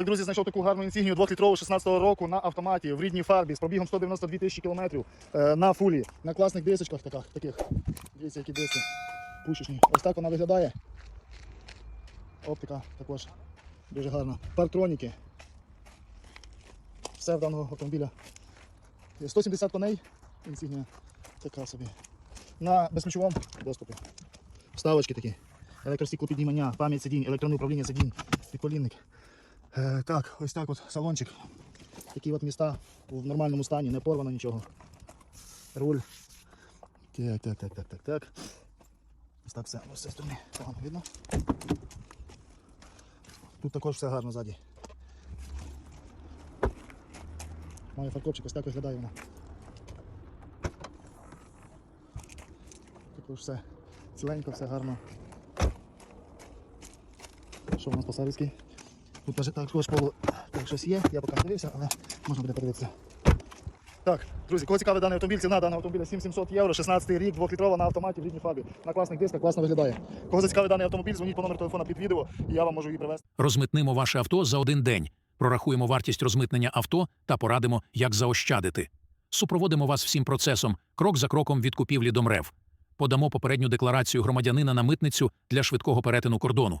Друзі, знайшов таку гарну інсігнію 2-літрову 16-го року на автоматі в рідній фарбі з пробігом 192 тисячі кілометрів е, на фулі, на класних дисочках таких. таких. Дивіться, які диски пушечні. Ось так вона виглядає. Оптика також дуже гарна. Партроніки. Все в даного автомобіля. 170 коней. Інсігнія така собі. На безключовому доступі. Вставочки такі. Електростікло піднімання, пам'ять сидінь, електронне управління сидінь, підколінник. Е, так, ось так от салончик. Такі от міста в нормальному стані, не порвано нічого. Руль. Так, так, так, так, так, так. Ось так все. Ось цієї сторони. Погано видно. Тут також все гарно ззаді. Має фаркопчик, ось так виглядає вона. Також все ціленько, все гарно. Що в нас по сервіській? Тут також полу так, щось є, я поки дивився, але можна буде подивитися. Так, друзі, кого цікавий даний автомобіль, ціна даного автомобіля 7700 євро, 16 рік, 2-літрова на автоматі в рідній фабі. На класних дисках, класно виглядає. Кого зацікавий даний автомобіль, дзвоніть по номеру телефона під відео, і я вам можу її привезти. Розмитнимо ваше авто за один день. Прорахуємо вартість розмитнення авто та порадимо, як заощадити. Супроводимо вас всім процесом, крок за кроком від купівлі до МРЕВ. Подамо попередню декларацію громадянина на митницю для швидкого перетину кордону.